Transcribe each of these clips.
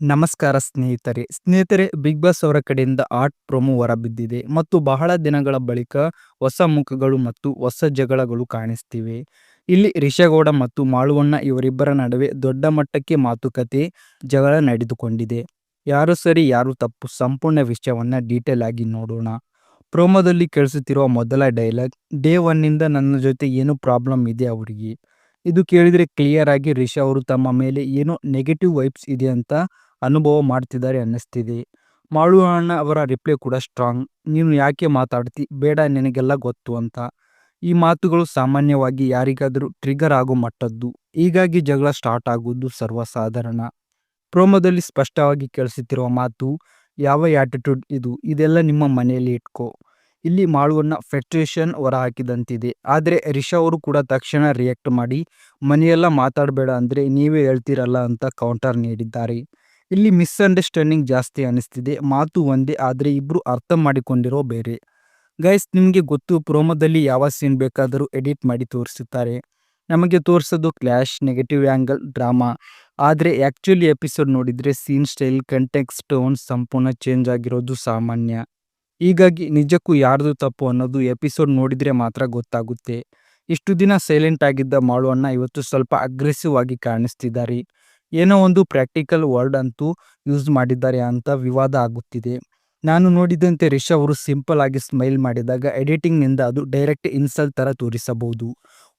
ನಮಸ್ಕಾರ ಸ್ನೇಹಿತರೆ. ಸ್ನೇಹಿತರೆ, ಬಿಗ್ ಬಾಸ್ ಅವರ ಕಡೆಯಿಂದ ಆರ್ಟ್ ಪ್ರೊಮೋ ಹೊರಬಿದ್ದಿದೆ ಮತ್ತು ಬಹಳ ದಿನಗಳ ಬಳಿಕ ಹೊಸ ಮುಖಗಳು ಮತ್ತು ಹೊಸ ಜಗಳಗಳು ಕಾಣಿಸ್ತಿವೆ. ಇಲ್ಲಿ ರಿಷಗೌಡ ಮತ್ತು ಮಾಳುವಣ್ಣ ಇವರಿಬ್ಬರ ನಡುವೆ ದೊಡ್ಡ ಮಟ್ಟಕ್ಕೆ ಮಾತುಕತೆ, ಜಗಳ ನಡೆದುಕೊಂಡಿದೆ. ಯಾರು ಸರಿ, ಯಾರು ತಪ್ಪು ಸಂಪೂರ್ಣ ವಿಷಯವನ್ನು ಡೀಟೇಲ್ ಆಗಿ ನೋಡೋಣ. ಪ್ರೋಮೋದಲ್ಲಿ ಕೇಳಿಸುತ್ತಿರುವ ಮೊದಲ ಡೈಲಾಗ್, ಡೇ ಒನ್ನಿಂದ ನನ್ನ ಜೊತೆ ಏನು ಪ್ರಾಬ್ಲಮ್ ಇದೆ ಅವರಿಗೆ? ಇದು ಕೇಳಿದರೆ ಕ್ಲಿಯರ್ ಆಗಿ ರಿಷಾ ಅವರು ತಮ್ಮ ಮೇಲೆ ಏನೋ ನೆಗೆಟಿವ್ ವೈಬ್ಸ್ ಇದೆ ಅಂತ ಅನುಭವ ಮಾಡ್ತಿದ್ದಾರೆ ಅನ್ನಿಸ್ತಿದೆ. ಮಾಳುವಣ್ಣ ಅವರ ರಿಪ್ಲೈ ಕೂಡ ಸ್ಟ್ರಾಂಗ್ ನೀನು ಯಾಕೆ ಮಾತಾಡ್ತಿ? ಬೇಡ, ನಿನಗೆಲ್ಲ ಗೊತ್ತು ಅಂತ. ಈ ಮಾತುಗಳು ಸಾಮಾನ್ಯವಾಗಿ ಯಾರಿಗಾದರೂ ಟ್ರಿಗರ್ ಆಗೋ ಮಟ್ಟದ್ದು. ಹೀಗಾಗಿ ಜಗಳ ಸ್ಟಾರ್ಟ್ ಆಗುವುದು ಸರ್ವಸಾಧಾರಣ. ಪ್ರೋಮೋದಲ್ಲಿ ಸ್ಪಷ್ಟವಾಗಿ ಕೇಳಿಸುತ್ತಿರುವ ಮಾತು, ಯಾವ ಆ್ಯಟಿಟ್ಯೂಡ್ ಇದು? ಇದೆಲ್ಲ ನಿಮ್ಮ ಮನೆಯಲ್ಲಿ ಇಟ್ಕೋ. ಇಲ್ಲಿ ಮಾಳುವನ್ನ ಹೊರ ಹಾಕಿದಂತಿದೆ. ಆದರೆ ರಿಷಾ ಅವರು ಕೂಡ ತಕ್ಷಣ ರಿಯಾಕ್ಟ್ ಮಾಡಿ, ಮನೆಯೆಲ್ಲ ಮಾತಾಡಬೇಡ ಅಂದರೆ ನೀವೇ ಹೇಳ್ತೀರಲ್ಲ ಅಂತ ಕೌಂಟರ್ ನೀಡಿದ್ದಾರೆ. ಇಲ್ಲಿ ಮಿಸ್ಅಂಡರ್ಸ್ಟ್ಯಾಂಡಿಂಗ್ ಜಾಸ್ತಿ ಅನಿಸ್ತಿದೆ. ಮಾತು ಒಂದೇ, ಆದರೆ ಇಬ್ಬರು ಅರ್ಥ ಮಾಡಿಕೊಂಡಿರೋ ಬೇರೆ. ಗೈಸ್ ನಿಮಗೆ ಗೊತ್ತು, ಪ್ರೋಮೋದಲ್ಲಿ ಯಾವ ಸೀನ್ ಬೇಕಾದರೂ ಎಡಿಟ್ ಮಾಡಿ ತೋರಿಸುತ್ತಾರೆ. ನಮಗೆ ತೋರಿಸೋದು ಕ್ಲಾಶ್ ನೆಗೆಟಿವ್ ಆ್ಯಂಗಲ್ ಡ್ರಾಮಾ ಆದರೆ ಆ್ಯಕ್ಚುಲಿ ಎಪಿಸೋಡ್ ನೋಡಿದರೆ ಸೀನ್ ಸ್ಟೈಲ್ ಕಂಟೆಕ್ಸ್ ಟೋನ್ ಸಂಪೂರ್ಣ ಚೇಂಜ್ ಆಗಿರೋದು ಸಾಮಾನ್ಯ. ಹೀಗಾಗಿ ನಿಜಕ್ಕೂ ಯಾರ್ದು ತಪ್ಪು ಅನ್ನೋದು ಎಪಿಸೋಡ್ ನೋಡಿದರೆ ಮಾತ್ರ ಗೊತ್ತಾಗುತ್ತೆ. ಇಷ್ಟು ದಿನ ಸೈಲೆಂಟ್ ಆಗಿದ್ದ ಮಾಳುವಣ್ಣ ಇವತ್ತು ಸ್ವಲ್ಪ ಅಗ್ರೆಸಿವ್ ಆಗಿ ಕಾಣಿಸ್ತಿದ್ದಾರೆ. ಏನೋ ಒಂದು ಪ್ರಾಕ್ಟಿಕಲ್ ವರ್ಡ್ ಅಂತೂ ಯೂಸ್ ಮಾಡಿದ್ದಾರೆ ಅಂತ ವಿವಾದ ಆಗುತ್ತಿದೆ. ನಾನು ನೋಡಿದಂತೆ ರಿಷ್ ಅವರು ಸಿಂಪಲ್ ಆಗಿ ಸ್ಮೈಲ್ ಮಾಡಿದಾಗ ಎಡಿಟಿಂಗ್ನಿಂದ ಅದು ಡೈರೆಕ್ಟ್ ಇನ್ಸಲ್ಟ್ ಥರ ತೋರಿಸಬಹುದು.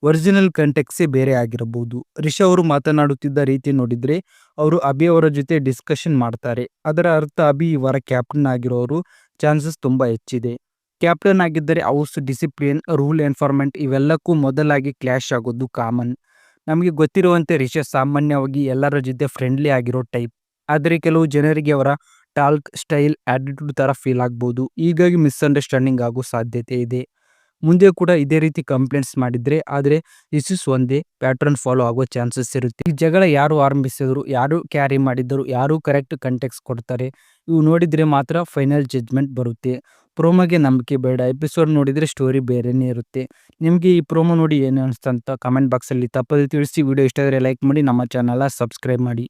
ಒರಿಜಿನಲ್ ಕಂಟೆಕ್ಸೇ ಬೇರೆ ಆಗಿರಬಹುದು. ರಿಷ್ ಅವರು ಮಾತನಾಡುತ್ತಿದ್ದ ರೀತಿ ನೋಡಿದರೆ ಅವರು ಅಭಿ ಅವರ ಜೊತೆ ಡಿಸ್ಕಷನ್ ಮಾಡ್ತಾರೆ. ಅದರ ಅರ್ಥ ಅಭಿ ಇವರ ಕ್ಯಾಪ್ಟನ್ ಆಗಿರೋರು ಚಾನ್ಸಸ್ ತುಂಬ ಹೆಚ್ಚಿದೆ. ಕ್ಯಾಪ್ಟನ್ ಆಗಿದ್ದರೆ ಹೌಸ್ ಡಿಸಿಪ್ಲಿನ್ ರೂಲ್ ಎನ್ಫಾರ್ಮೆಂಟ್ ಇವೆಲ್ಲಕ್ಕೂ ಮೊದಲಾಗಿ ಕ್ಲಾಶ್ ಆಗೋದು ಕಾಮನ್ ನಮಗೆ ಗೊತ್ತಿರುವಂತೆ ರಿಷಸ್ ಸಾಮಾನ್ಯವಾಗಿ ಎಲ್ಲರ ಜೊತೆ ಫ್ರೆಂಡ್ಲಿ ಆಗಿರೋ ಟೈಪ್ ಆದರೆ ಕೆಲವು ಜನರಿಗೆ ಅವರ ಟಾಲ್ಕ್ ಸ್ಟೈಲ್ ಆ್ಯಟಿಟ್ಯೂಡ್ ಥರ ಫೀಲ್ ಆಗ್ಬೋದು. ಹೀಗಾಗಿ ಮಿಸ್ಅಂಡರ್ಸ್ಟ್ಯಾಂಡಿಂಗ್ ಆಗೋ ಸಾಧ್ಯತೆ ಇದೆ. ಮುಂದೆ ಕೂಡ ಇದೇ ರೀತಿ ಕಂಪ್ಲೇಂಟ್ಸ್ ಮಾಡಿದರೆ, ಆದರೆ ಇಸ್ ಒಂದೇ ಪ್ಯಾಟ್ರನ್ ಫಾಲೋ ಆಗೋ ಚಾನ್ಸಸ್ ಇರುತ್ತೆ. ಈ ಜಗಳ ಯಾರು ಆರಂಭಿಸಿದ್ರು, ಯಾರು ಕ್ಯಾರಿ ಮಾಡಿದ್ದರು, ಯಾರು ಕರೆಕ್ಟ್ ಕಂಟೆಕ್ಸ್ ಕೊಡ್ತಾರೆ, ಇವು ನೋಡಿದರೆ ಮಾತ್ರ ಫೈನಲ್ ಜಡ್ಜ್ಮೆಂಟ್ ಬರುತ್ತೆ. ಪ್ರೋಮೋಗೆ ನಂಬಿಕೆ ಬೇಡ. ಎಪಿಸೋಡ್ ನೋಡಿದರೆ ಸ್ಟೋರಿ ಬೇರೆನೇ ಇರುತ್ತೆ. ನಿಮಗೆ ಈ ಪ್ರೋಮೋ ನೋಡಿ ಏನು ಅನಿಸ್ತಂತ ಅಂತ ಕಮೆಂಟ್ ಬಾಕ್ಸಲ್ಲಿ ತಪ್ಪದೆ ತಿಳಿಸಿ. ವಿಡಿಯೋ ಇಷ್ಟ ಆದರೆ ಲೈಕ್ ಮಾಡಿ. ನಮ್ಮ ಚಾನಲ ಸಬ್ಸ್ಕ್ರೈಬ್ ಮಾಡಿ.